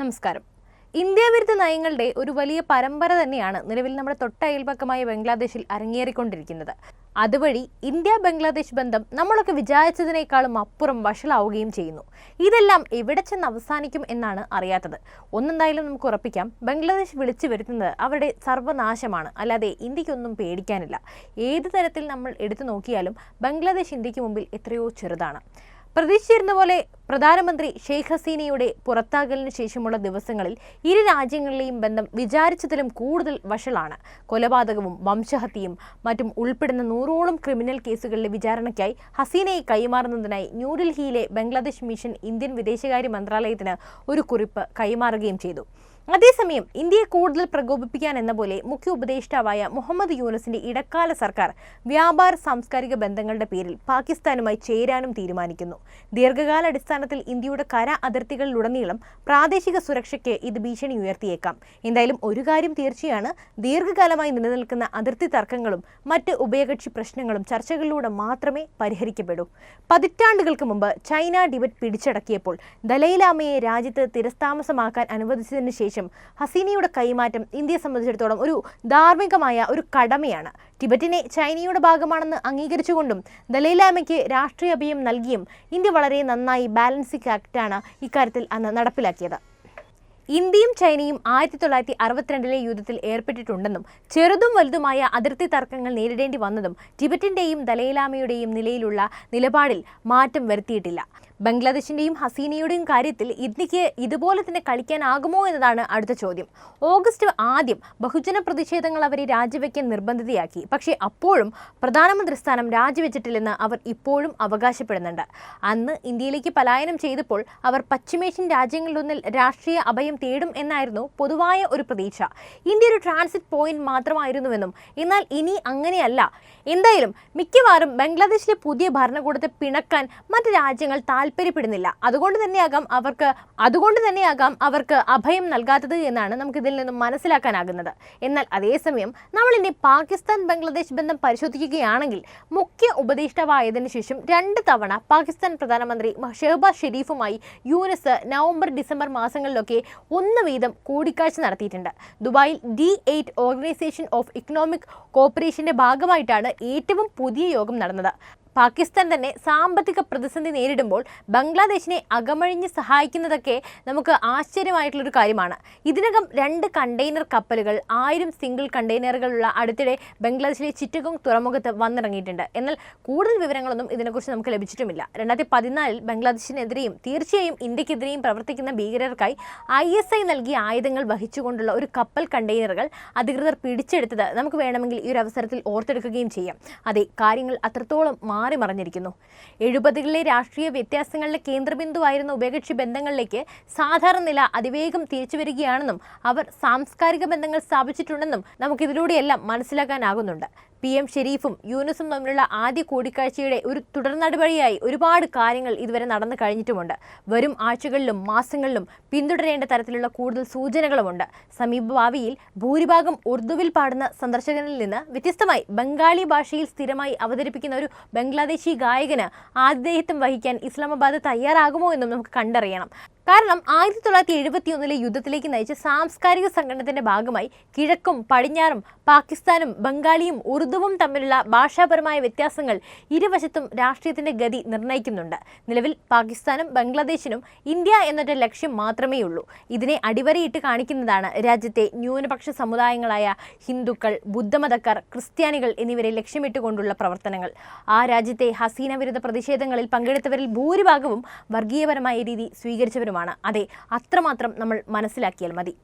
നമസ്കാരം. ഇന്ത്യ വിരുദ്ധ നയങ്ങളുടെ ഒരു വലിയ പരമ്പര തന്നെയാണ് നിലവിൽ നമ്മുടെ തൊട്ട അയൽപക്കമായ ബംഗ്ലാദേശിൽ അരങ്ങേറിക്കൊണ്ടിരിക്കുന്നത്. അതുവഴി ഇന്ത്യ ബംഗ്ലാദേശ് ബന്ധം നമ്മളൊക്കെ വിചാരിച്ചതിനേക്കാളും അപ്പുറം വഷളാവുകയും ചെയ്യുന്നു. ഇതെല്ലാം എവിടെ ചെന്ന് അവസാനിക്കും എന്നാണ് അറിയാത്തത്. ഒന്നെന്തായാലും നമുക്ക് ഉറപ്പിക്കാം ബംഗ്ലാദേശ് വിളിച്ചു വരുത്തുന്നത് അവരുടെ സർവനാശമാണ് അല്ലാതെ ഇന്ത്യക്കൊന്നും പേടിക്കാനില്ല. ഏത് തരത്തിൽ നമ്മൾ എടുത്തു നോക്കിയാലും ബംഗ്ലാദേശ് ഇന്ത്യയ്ക്ക് മുമ്പിൽ എത്രയോ ചെറുതാണ്. പ്രതീക്ഷിച്ചിരുന്ന പോലെ പ്രധാനമന്ത്രി ഷെയ്ഖ് ഹസീനയുടെ പുറത്താകലിന് ശേഷമുള്ള ദിവസങ്ങളിൽ ഇരു രാജ്യങ്ങളിലെയും ബന്ധം വിചാരിച്ചതിലും കൂടുതൽ വഷളാണ്. കൊലപാതകവും വംശഹത്യയും മറ്റും ഉൾപ്പെടുന്ന നൂറോളം ക്രിമിനൽ കേസുകളിലെ വിചാരണയ്ക്കായി ഹസീനയെ കൈമാറുന്നതിനായി ന്യൂഡൽഹിയിലെ ബംഗ്ലാദേശ് മിഷൻ ഇന്ത്യൻ വിദേശകാര്യ മന്ത്രാലയത്തിന് ഒരു കുറിപ്പ് കൈമാറുകയും ചെയ്തു. അതേസമയം ഇന്ത്യയെ കൂടുതൽ പ്രകോപിപ്പിക്കാൻ എന്ന പോലെ മുഖ്യ ഉപദേഷ്ടാവായ മുഹമ്മദ് യൂനസിന്റെ ഇടക്കാല സർക്കാർ വ്യാപാര സാംസ്കാരിക ബന്ധങ്ങളുടെ പേരിൽ പാകിസ്ഥാനുമായി ചേരാനും തീരുമാനിക്കുന്നു. ദീർഘകാല അടിസ്ഥാനത്തിൽ ഇന്ത്യയുടെ കര അതിർത്തികളിലുടനീളം പ്രാദേശിക സുരക്ഷയ്ക്ക് ഇത് ഭീഷണി ഉയർത്തിയേക്കാം. എന്തായാലും ഒരു കാര്യം തീർച്ചയാണ് ദീർഘകാലമായി നിലനിൽക്കുന്ന അതിർത്തി തർക്കങ്ങളും മറ്റ് ഉഭയകക്ഷി പ്രശ്നങ്ങളും ചർച്ചകളിലൂടെ മാത്രമേ പരിഹരിക്കപ്പെടൂ. പതിറ്റാണ്ടുകൾക്ക് മുമ്പ് ചൈന ടിബറ്റ് പിടിച്ചടക്കിയപ്പോൾ ദലൈലാമയെ രാജ്യത്ത് തിരസ്താമസമാക്കാൻ അനുവദിച്ചതിന് ശേഷം ഹസീനയുടെ കൈമാറ്റം ഇന്ത്യയെ സംബന്ധിച്ചിടത്തോളം ഒരു ധാർമ്മികമായ ഒരു കടമയാണ്. ടിബറ്റിനെ ചൈനയുടെ ഭാഗമാണെന്ന് അംഗീകരിച്ചുകൊണ്ടും ദലൈലാമയ്ക്ക് രാഷ്ട്രീയ അഭയം നൽകിയും ഇന്ത്യ വളരെ നന്നായി ബാലൻസിംഗ് ആക്ടാണ് ഇക്കാര്യത്തിൽ അന്ന് നടപ്പിലാക്കിയത്. ഇന്ത്യയും ചൈനയും ആയിരത്തി തൊള്ളായിരത്തി അറുപത്തിരണ്ടിലെ യുദ്ധത്തിൽ ഏർപ്പെട്ടിട്ടുണ്ടെന്നും ചെറുതും വലുതുമായ അതിർത്തി തർക്കങ്ങൾ നേരിടേണ്ടി വന്നതും ടിബറ്റിന്റെയും ദലൈലാമയുടെയും നിലയിലുള്ള നിലപാടിൽ മാറ്റം വരുത്തിയിട്ടില്ല. ബംഗ്ലാദേശിന്റെയും ഹസീനയുടെയും കാര്യത്തിൽ ഇന്ത്യയ്ക്ക് ഇതുപോലെ തന്നെ കളിക്കാനാകുമോ എന്നതാണ് അടുത്ത ചോദ്യം. ഓഗസ്റ്റ് ആദ്യം ബഹുജന പ്രതിഷേധങ്ങൾ അവരെ രാജിവെക്കാൻ നിർബന്ധിതയാക്കി. പക്ഷേ അപ്പോഴും പ്രധാനമന്ത്രി സ്ഥാനം രാജിവെച്ചിട്ടില്ലെന്ന് അവർ ഇപ്പോഴും അവകാശപ്പെടുന്നുണ്ട്. അന്ന് ഇന്ത്യയിലേക്ക് പലായനം ചെയ്തപ്പോൾ അവർ പശ്ചിമേഷ്യൻ രാജ്യങ്ങളിലൊന്നിൽ രാഷ്ട്രീയ അഭയം തേടും എന്നായിരുന്നു പൊതുവായ ഒരു പ്രതീക്ഷ. ഇന്ത്യ ഒരു ട്രാൻസിറ്റ് പോയിന്റ് മാത്രമായിരുന്നുവെന്നും എന്നാൽ ഇനി അങ്ങനെയല്ല. എന്തായാലും മിക്കവാറും ബംഗ്ലാദേശിലെ പുതിയ ഭരണകൂടത്തെ പിണക്കാൻ മറ്റ് രാജ്യങ്ങൾ താല്പര്യപ്പെടുന്നില്ല. അതുകൊണ്ട് തന്നെയാകാം അവർക്ക് അതുകൊണ്ട് തന്നെയാകാം അവർക്ക് അഭയം നൽകാത്തത് എന്നാണ് നമുക്ക് ഇതിൽ നിന്നും മനസ്സിലാക്കാനാകുന്നത്. എന്നാൽ അതേസമയം നമ്മൾ ഇനി പാകിസ്ഥാൻ ബംഗ്ലാദേശ് ബന്ധം പരിശോധിക്കുകയാണെങ്കിൽ മുഖ്യ ഉപദേഷ്ടാവായതിനു ശേഷം രണ്ട് തവണ പാകിസ്ഥാൻ പ്രധാനമന്ത്രി ഷെഹബാസ് ഷെരീഫുമായി യുനെസ് നവംബർ ഡിസംബർ മാസങ്ങളിലൊക്കെ ഒന്ന് വീതം കൂടിക്കാഴ്ച നടത്തിയിട്ടുണ്ട്. ദുബായിൽ D eight organization of economic കോപ്പറേഷന്റെ ഭാഗമായിട്ടാണ് ഏറ്റവും പുതിയ യോഗം നടന്നത്. പാകിസ്ഥാൻ തന്നെ സാമ്പത്തിക പ്രതിസന്ധി നേരിടുമ്പോൾ ബംഗ്ലാദേശിനെ അകമഴിഞ്ഞ് സഹായിക്കുന്നതൊക്കെ നമുക്ക് ആശ്ചര്യമായിട്ടുള്ളൊരു കാര്യമാണ്. ഇതിനകം രണ്ട് കണ്ടെയ്നർ കപ്പലുകൾ ആയിരം സിംഗിൾ കണ്ടെയ്നറുകളുള്ള അടുത്തിടെ ബംഗ്ലാദേശിലെ ചിറ്റഗോങ് തുറമുഖത്ത് വന്നിറങ്ങിയിട്ടുണ്ട്. എന്നാൽ കൂടുതൽ വിവരങ്ങളൊന്നും ഇതിനെക്കുറിച്ച് നമുക്ക് ലഭിച്ചിട്ടുമില്ല. രണ്ടായിരത്തി പതിനാലിൽ ബംഗ്ലാദേശിനെതിരെയും തീർച്ചയായും ഇന്ത്യക്കെതിരെയും പ്രവർത്തിക്കുന്ന ഭീകരർക്കായി ഐ എസ് ഐ നൽകിയ ആയുധങ്ങൾ വഹിച്ചുകൊണ്ടുള്ള ഒരു കപ്പൽ കണ്ടെയ്നറുകൾ അധികൃതർ പിടിച്ചെടുത്തത് നമുക്ക് വേണമെങ്കിൽ ഈ ഒരു അവസരത്തിൽ ഓർത്തെടുക്കുകയും ചെയ്യാം. അതെ കാര്യങ്ങൾ അത്രത്തോളം മാറി മറിഞ്ഞിരിക്കുന്നു. എഴുപതുകളിലെ രാഷ്ട്രീയ വ്യത്യാസങ്ങളുടെ കേന്ദ്രബിന്ദുവായിരുന്ന ഉഭയകക്ഷി ബന്ധങ്ങളിലേക്ക് സാധാരണ നില അതിവേഗം തിരിച്ചു വരികയാണെന്നും അവർ സാംസ്കാരിക ബന്ധങ്ങൾ സ്ഥാപിച്ചിട്ടുണ്ടെന്നും നമുക്കിതിലൂടെയെല്ലാം മനസ്സിലാക്കാനാകുന്നുണ്ട്. പി എം ഷെരീഫും യൂനുസും തമ്മിലുള്ള ആദ്യ കൂടിക്കാഴ്ചയുടെ ഒരു തുടർ നടപടിയായി ഒരുപാട് കാര്യങ്ങൾ ഇതുവരെ നടന്നു കഴിഞ്ഞിട്ടുമുണ്ട്. വരും ആഴ്ചകളിലും മാസങ്ങളിലും പിന്തുടരേണ്ട തരത്തിലുള്ള കൂടുതൽ സൂചനകളുമുണ്ട്. സമീപഭാവിയിൽ ഭൂരിഭാഗം ഉറുദുവിൽ പാടുന്ന സന്ദർശകനിൽ നിന്ന് വ്യത്യസ്തമായി ബംഗാളി ഭാഷയിൽ സ്ഥിരമായി അവതരിപ്പിക്കുന്ന ഒരു ബംഗ്ലാദേശി ഗായകന് ആതിഥേയത്വം വഹിക്കാൻ ഇസ്ലാമാബാദ് തയ്യാറാകുമോ എന്നും നമുക്ക് കണ്ടറിയണം. കാരണം ആയിരത്തി തൊള്ളായിരത്തി എഴുപത്തി ഒന്നിലെ യുദ്ധത്തിലേക്ക് നയിച്ച സാംസ്കാരിക സംഘടനത്തിന്റെ ഭാഗമായി കിഴക്കും പടിഞ്ഞാറും പാകിസ്ഥാനും ബംഗാളിയും ഉറുദുവും തമ്മിലുള്ള ഭാഷാപരമായ വ്യത്യാസങ്ങൾ ഇരുവശത്തും രാഷ്ട്രീയത്തിന്റെ ഗതി നിർണയിക്കുന്നുണ്ട്. നിലവിൽ പാകിസ്ഥാനും ബംഗ്ലാദേശിനും ഇന്ത്യ എന്നൊരു ലക്ഷ്യം മാത്രമേ ഉള്ളൂ ഇതിനെ അടിവരയിട്ട് കാണിക്കുന്നതാണ് രാജ്യത്തെ ന്യൂനപക്ഷ സമുദായങ്ങളായ ഹിന്ദുക്കൾ ബുദ്ധമതക്കാർ ക്രിസ്ത്യാനികൾ എന്നിവരെ ലക്ഷ്യമിട്ടുകൊണ്ടുള്ള പ്രവർത്തനങ്ങൾ. ആ രാജ്യത്തെ ഹസീന വിരുദ്ധ പ്രതിഷേധങ്ങളിൽ പങ്കെടുത്തവരിൽ ഭൂരിഭാഗവും വർഗീയപരമായ രീതി സ്വീകരിച്ചവരുമാണ്. അതെ അത്രമാത്രം നമ്മൾ മനസ്സിലാക്കിയാൽ മതി.